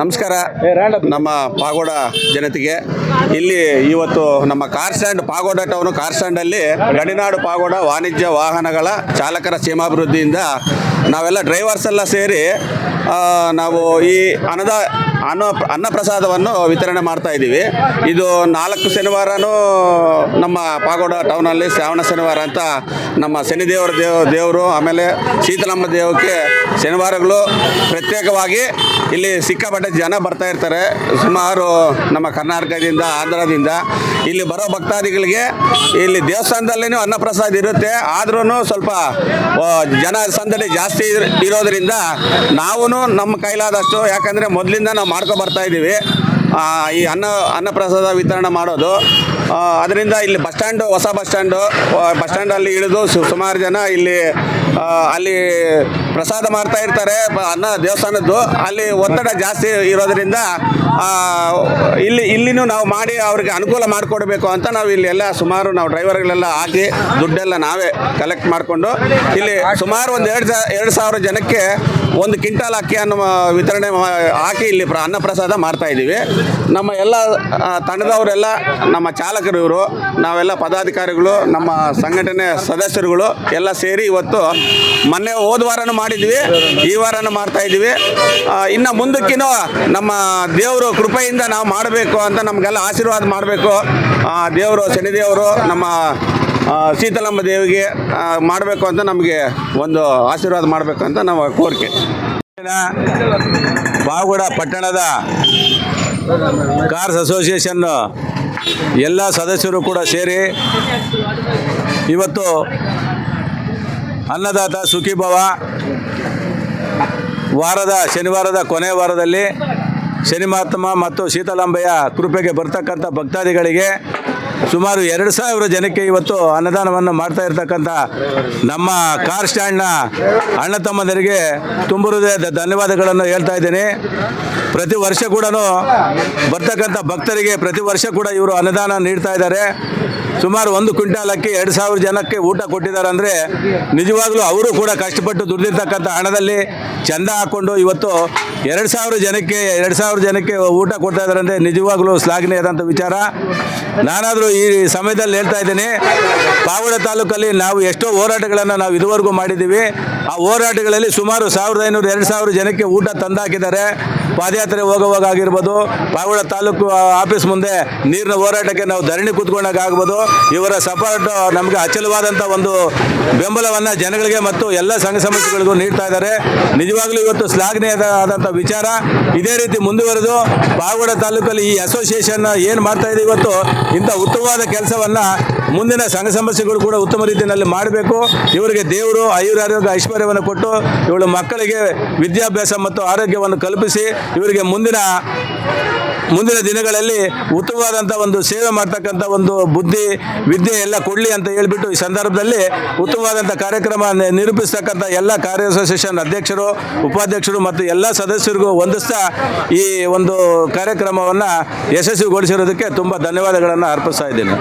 ನಮಸ್ಕಾರ. ನಮ್ಮ ಪಾಗೋಡ ಜನತೆಗೆ. ಇಲ್ಲಿ ಇವತ್ತು ನಮ್ಮ car stand Pagoda town car ಸ್ಟ್ಯಾಂಡಲ್ಲಿ ಗಡಿನಾಡು ಪಾಗೋಡ ವಾಣಿಜ್ಯ ವಾಹನಗಳ ಚಾಲಕರ ಕ್ಷೇಮಾಭಿವೃದ್ಧಿಯಿಂದ ನಾವೆಲ್ಲ ಡ್ರೈವರ್ಸ್ ಎಲ್ಲ ಸೇರಿ ನಾವು ಈ ಅನ್ನದ ಅನ್ನ ಅನ್ನಪ್ರಸಾದವನ್ನು ವಿತರಣೆ ಮಾಡ್ತಾ ಇದ್ದೀವಿ. ಇದು ನಾಲ್ಕು ಶನಿವಾರನೂ ನಮ್ಮ ಪಾಗೋಡ ಟೌನಲ್ಲಿ ಶ್ರಾವಣ ಶನಿವಾರ ಅಂತ ನಮ್ಮ ಶನಿದೇವರ ದೇವ, ದೇವರು ಆಮೇಲೆ ಶೀತಲಮ್ಮ ದೇವಕ್ಕೆ ಶನಿವಾರಗಳು ಪ್ರತ್ಯೇಕವಾಗಿ ಇಲ್ಲಿ ಸಿಕ್ಕಾಪಟ್ಟೆ ಜನ ಬರ್ತಾ ಇರ್ತಾರೆ. ಸುಮಾರು ನಮ್ಮ ಕರ್ನಾಟಕದಿಂದ, ಆಂಧ್ರದಿಂದ. ಇಲ್ಲಿ ಬರೋ ಭಕ್ತಾದಿಗಳಿಗೆ ಇಲ್ಲಿ ದೇವಸ್ಥಾನದಲ್ಲಿನೂ ಅನ್ನಪ್ರಸಾದ ಇರುತ್ತೆ. ಆದ್ರೂ ಸ್ವಲ್ಪ ಜನ ಸಂದಡಿ ಜಾಸ್ತಿ ಇರ್- ಇರೋದ್ರಿಂದ ನಾವು ನಮ್ಮ ಕೈಲಾದಷ್ಟು, ಯಾಕಂದರೆ ಮೊದಲಿಂದ ನಾವು ಮಾಡ್ಕೊ ಬರ್ತಾ ಇದ್ದೀವಿ. ಈ ಅನ್ನ, ಅನ್ನಪ್ರಸಾದ ವಿತರಣೆ ಮಾಡೋದು. ಅದರಿಂದ ಇಲ್ಲಿ ಬಸ್ ಸ್ಟ್ಯಾಂಡು, ಹೊಸ ಬಸ್ ಸ್ಟ್ಯಾಂಡು ಬಸ್ ಸ್ಟ್ಯಾಂಡಲ್ಲಿ ಇಳಿದು ಸುಮಾರು ಜನ ಇಲ್ಲಿ ಅಲ್ಲಿ ಪ್ರಸಾದ ಮಾಡ್ತಾ ಇರ್ತಾರೆ ಅನ್ನ, ದೇವಸ್ಥಾನದ್ದು. ಅಲ್ಲಿ ಒತ್ತಡ ಜಾಸ್ತಿ ಇರೋದ್ರಿಂದ ಇಲ್ಲಿ, ಇಲ್ಲಿನೂ ನಾವು ಮಾಡಿ ಅವ್ರಿಗೆ ಅನುಕೂಲ ಮಾಡಿಕೊಡ್ಬೇಕು ಅಂತ ನಾವು ಇಲ್ಲಿ ಎಲ್ಲ ಸುಮಾರು ನಾವು ಡ್ರೈವರ್ಗಳೆಲ್ಲ ಹಾಕಿ ದುಡ್ಡೆಲ್ಲ ನಾವೇ ಕಲೆಕ್ಟ್ ಮಾಡಿಕೊಂಡು ಇಲ್ಲಿ ಸುಮಾರು ಒಂದು ಎರಡು ಎರಡು ಸಾವಿರ ಜನಕ್ಕೆ ಒಂದು ಕ್ವಿಂಟಾಲ್ ಅಕ್ಕಿಯನ್ನು ವಿತರಣೆ ಹಾಕಿ ಇಲ್ಲಿ ಪ್ರ, ಅನ್ನಪ್ರಸಾದ ಮಾಡ್ತಾ ಇದ್ದೀವಿ ನಮ್ಮ ಎಲ್ಲ ತಂಡದವರೆಲ್ಲ, ನಮ್ಮ ಚಾಲಕರು ಇವರು, ನಾವೆಲ್ಲ ಪದಾಧಿಕಾರಿಗಳು, ನಮ್ಮ ಸಂಘಟನೆ ಸದಸ್ಯರುಗಳು ಎಲ್ಲ ಸೇರಿ ಇವತ್ತು ಮೊನ್ನೆ ಹೋದ ವಾರನೂ ಮಾಡಿದ್ವಿ, ಈ ವಾರನೂ ಮಾಡ್ತಾ ಇದ್ದೀವಿ. ಇನ್ನು ಮುಂದಕ್ಕಿನೂ ನಮ್ಮ ದೇವರು ಕೃಪೆಯಿಂದ ನಾವು ಮಾಡಬೇಕು ಅಂತ ನಮಗೆಲ್ಲ ಆಶೀರ್ವಾದ ಮಾಡಬೇಕು. ದೇವರು, ಶನಿದೇವರು, ನಮ್ಮ ಸೀತಲಮ್ಮ ದೇವಿಗೆ ಮಾಡಬೇಕು ಅಂತ ನಮಗೆ ಒಂದು ಆಶೀರ್ವಾದ ಮಾಡಬೇಕು ಅಂತ ನಮ್ಮ ಕೋರಿಕೆ. ಬಾಗುಡ ಪಟ್ಟಣದ ಕಾರ್ಸ್ ಅಸೋಸಿಯೇಷನ್ ಎಲ್ಲ ಸದಸ್ಯರು ಕೂಡ ಸೇರಿ ಇವತ್ತು ಅನ್ನದಾತ ಸುಖೀಭವ ವಾರದ, ಶನಿವಾರದ ಕೊನೆ ವಾರದಲ್ಲಿ ಶನಿಮಾತ್ಮ ಮತ್ತು ಶೀತಲಾಂಬೆಯ ಕೃಪೆಗೆ ಬರ್ತಕ್ಕಂಥ ಭಕ್ತಾದಿಗಳಿಗೆ ಸುಮಾರು ಎರಡು ಸಾವಿರ ಜನಕ್ಕೆ ಇವತ್ತು ಅನ್ನದಾನವನ್ನು ಮಾಡ್ತಾ ಇರ್ತಕ್ಕಂಥ ನಮ್ಮ ಕಾರ್ ಸ್ಟ್ಯಾಂಡ್ನ ಅಣ್ಣ ತಮ್ಮಂದರಿಗೆ ತುಂಬ ಧನ್ಯವಾದಗಳನ್ನು ಹೇಳ್ತಾ ಇದ್ದೀನಿ. ಪ್ರತಿ ವರ್ಷ ಕೂಡ ಬರ್ತಕ್ಕಂಥ ಭಕ್ತರಿಗೆ ಪ್ರತಿ ವರ್ಷ ಕೂಡ ಇವರು ಅನುದಾನ ನೀಡ್ತಾ ಇದ್ದಾರೆ. ಸುಮಾರು ಒಂದು ಕ್ವಿಂಟಾಲ್ ಅಕ್ಕಿ ಎರಡು ಸಾವಿರ ಜನಕ್ಕೆ ಊಟ ಕೊಟ್ಟಿದ್ದಾರೆ ಅಂದರೆ ನಿಜವಾಗ್ಲೂ ಅವರು ಕೂಡ ಕಷ್ಟಪಟ್ಟು ದುಡ್ದಿರ್ತಕ್ಕಂಥ ಹಣದಲ್ಲಿ ಚಂದ ಹಾಕ್ಕೊಂಡು ಇವತ್ತು ಎರಡು ಸಾವಿರ ಜನಕ್ಕೆ, ಎರಡು ಸಾವಿರ ಜನಕ್ಕೆ ಊಟ ಕೊಡ್ತಾ ಇದ್ದಾರೆ ಅಂದರೆ ನಿಜವಾಗ್ಲೂ ಶ್ಲಾಘನೀಯದಂಥ ವಿಚಾರ. ನಾನಾದರೂ ಈ ಸಮಯದಲ್ಲಿ ಹೇಳ್ತಾ ಇದ್ದೀನಿ, ಪಾವಡ ತಾಲೂಕಲ್ಲಿ ನಾವು ಎಷ್ಟೋ ಹೋರಾಟಗಳನ್ನು ನಾವು ಇದುವರೆಗೂ ಮಾಡಿದ್ದೀವಿ. ಆ ಹೋರಾಟಗಳಲ್ಲಿ ಸುಮಾರು ಸಾವಿರದ ಐನೂರು, ಎರಡು ಸಾವಿರ ಜನಕ್ಕೆ ಊಟ ತಂದಾಕಿದ್ದಾರೆ. ಪಾದಯಾತ್ರೆ ಹೋಗುವಾಗ ಆಗಿರ್ಬೋದು, ಪಾವಡ ತಾಲೂಕು ಆಫೀಸ್ ಮುಂದೆ ನೀರಿನ ಹೋರಾಟಕ್ಕೆ ನಾವು ಧರಣಿ ಕೂತ್ಕೊಂಡಾಗ ಆಗ್ಬೋದು. ಇವರ ಸಪೋರ್ಟ್ ನಮಗೆ ಅಚಲವಾದಂಥ ಒಂದು ಬೆಂಬಲವನ್ನು ಜನಗಳಿಗೆ ಮತ್ತು ಎಲ್ಲ ಸಂಘ ಸಂಸ್ಥೆಗಳಿಗೂ ನೀಡ್ತಾ ಇದ್ದಾರೆ. ನಿಜವಾಗ್ಲೂ ಇವತ್ತು ಶ್ಲಾಘನೀಯ ಆದಂಥ ವಿಚಾರ. ಇದೇ ರೀತಿ ಮುಂದುವರೆದು ಪಾವಗಡ ತಾಲೂಕಲ್ಲಿ ಈ ಅಸೋಸಿಯೇಷನ್ ಏನು ಮಾಡ್ತಾ ಇದೆ ಇವತ್ತು, ಇಂಥ ಉತ್ತಮವಾದ ಕೆಲಸವನ್ನು ಮುಂದಿನ ಸಂಘ ಸಂಸ್ಥೆಗಳು ಕೂಡ ಉತ್ತಮ ರೀತಿಯಲ್ಲಿ ಮಾಡಬೇಕು. ಇವರಿಗೆ ದೇವರು ಆಯುರಾರೋಗ್ಯ ಐಶ್ವರ್ಯವನ್ನು ಕೊಟ್ಟು ಇವಳು ಮಕ್ಕಳಿಗೆ ವಿದ್ಯಾಭ್ಯಾಸ ಮತ್ತು ಆರೋಗ್ಯವನ್ನು ಕಲ್ಪಿಸಿ ಇವರಿಗೆ ಮುಂದಿನ ಮುಂದಿನ ದಿನಗಳಲ್ಲಿ ಉತ್ತಮವಾದಂಥ ಒಂದು ಸೇವೆ ಮಾಡ್ತಕ್ಕಂಥ ಒಂದು ಬುದ್ಧಿ, ವಿದ್ಯೆ ಎಲ್ಲ ಕೊಡಲಿ ಅಂತ ಹೇಳ್ಬಿಟ್ಟು ಈ ಸಂದರ್ಭದಲ್ಲಿ ಉತ್ತಮವಾದಂಥ ಕಾರ್ಯಕ್ರಮ ನಿರೂಪಿಸ್ತಕ್ಕಂಥ ಎಲ್ಲ ಕಾರ್ಯ ಅಸೋಸಿಯೇಷನ್ ಅಧ್ಯಕ್ಷರು, ಉಪಾಧ್ಯಕ್ಷರು ಮತ್ತು ಎಲ್ಲ ಸದಸ್ಯರಿಗೂ ಹೊಂದಿಸ್ತಾ ಈ ಒಂದು ಕಾರ್ಯಕ್ರಮವನ್ನು ಯಶಸ್ವಿಗೊಳಿಸಿರೋದಕ್ಕೆ ತುಂಬ ಧನ್ಯವಾದಗಳನ್ನು ಅರ್ಪಿಸ್ತಾ ಇದ್ದೀನಿ.